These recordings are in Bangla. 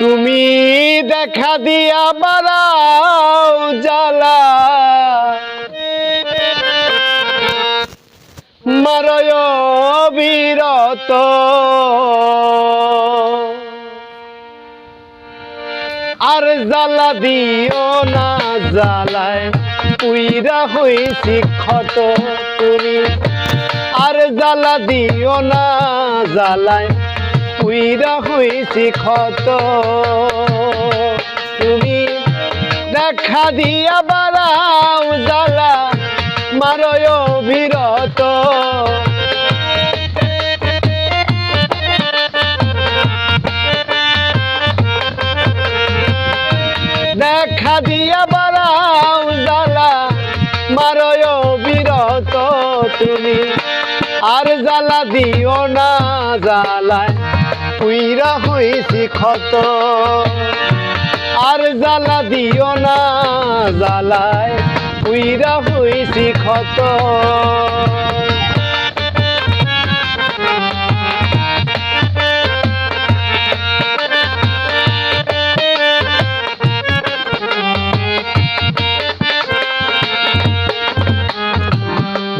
তুমি দেখা দিয়া বাড়াও জ্বালা। মারয় বিরত আর জ্বালা দিও না, জ্বালায় উইরা হইছি ক্ষত তুমি আর জ্বালা দিও না, জ্বালায় উইরা হইছি ক্ষত। তুমি দেখা দিয়া বাড়াও জ্বালা মারয় বিরত দেখা দিয়া বাড়াও জ্বালা মারয় বিরত তুমি আর জ্বালা দিও না জ্বালায়। উইরা হইছি ক্ষত। আর জ্বালা দিও না জ্বালায় উইরা হইছি ক্ষত।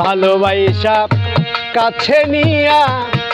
ভালোবাসা কাছে নিয়া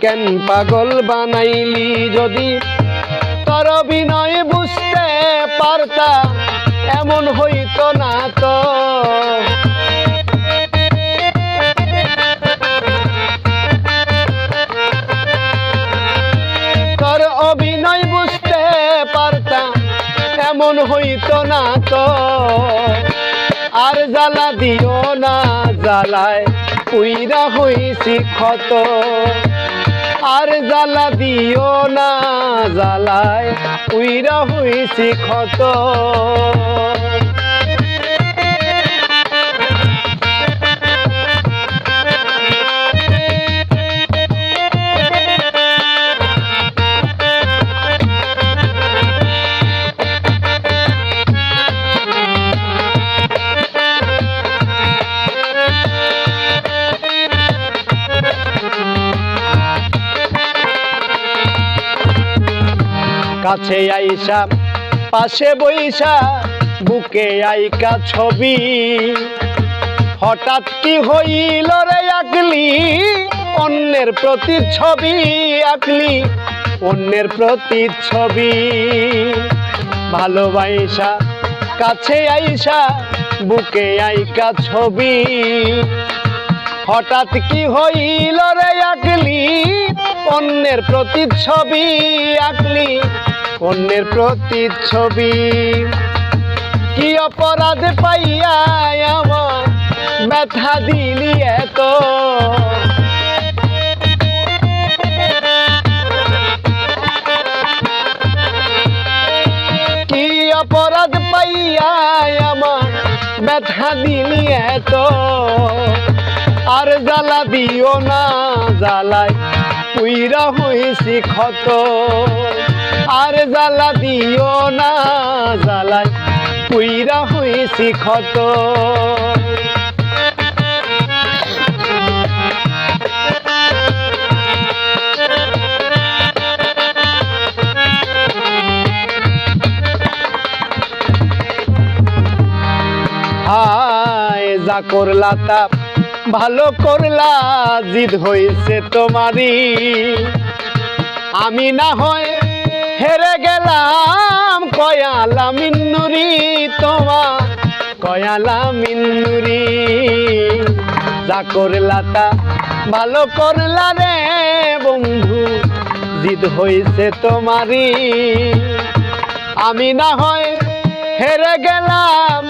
কেন পাগল বানাইলি যদি? তোর বিনয় বুঝতে পারতা, এমন হইত না তো। অভিনয় পারতাম এমন হইতো না তো। আর জ্বালা দিও না, জ্বালায় উইরা হইছি ক্ষত। আর জ্বালা দিও না জ্বালায় উইরা হইছি ক্ষত। কাছে আইসা, পাশে বইসা, বুকে আইকা ছবি। হঠাৎ কি হইল রে আকলি অন্যের প্রতি ছবি আঁকলি অন্যের প্রতি ছবি ভালোবাসা কাছে আইসা, বুকে আইকা ছবি। হঠাৎ কি হইল রে আঁকলি অন্যের প্রতি ছবি আঁকলি অন্যের প্রতিচ্ছবি। কি অপরাধ পাইয়া আমার ব্যথা দিলি এত? কি অপরাধ পাইয়া আমার ব্যথা দিলি এত? আর জ্বালা দিও না, জ্বালায় উইরা হইছি ক্ষত। আর জ্বালা দিও না, জ্বালায় উইরা হইছি ক্ষত। যা করলা তা ভালো করলা, জিদ হয়েছে তোমারই। আমি না হয় কয়ালা মিন্নুরি তোমা কয়ালা মিন্নুরি যা করলা তা ভালো করলা রে বন্ধু, জিদ হয়েছে তোমারই। আমি না হয় হেরে গেলাম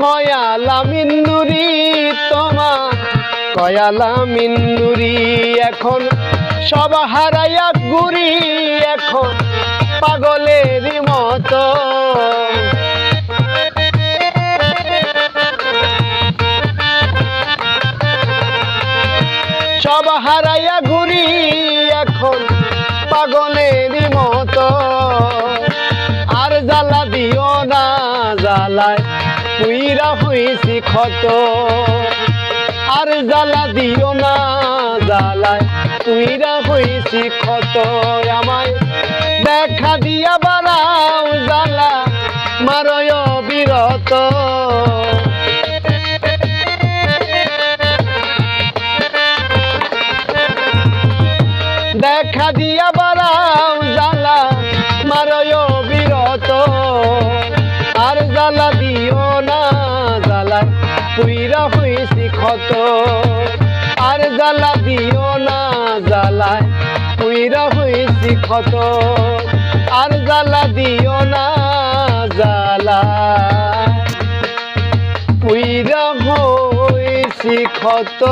কয়ালা মিন্নুরি তোমা কয়ালা মিন্নুরি এখন সব হারাইয়া গুরি এখন পাগলেরই মতো। সব হারাইয়া ঘুরি এখন পাগলেরই মতো। আর জ্বালা দিও না, জ্বালায় পুইরা হইছি ক্ষত। আর জ্বালা দিও না, জ্বালায় পুইরা হইছি ক্ষত। আমায় দেখা দিয়া বাড়াও জ্বালা মারয় বিরত। দেখা দিয়া বাড়াও জ্বালা মারয় বিরত। আর জ্বালা দিও না, জ্বালা পুইরা হইছি ক্ষত। আর জ্বালা দিও না, জ্বালায় পুইরা হইছি ক্ষত। আর জ্বালা দিও না জ্বালা। পুইরা হইছি ক্ষত।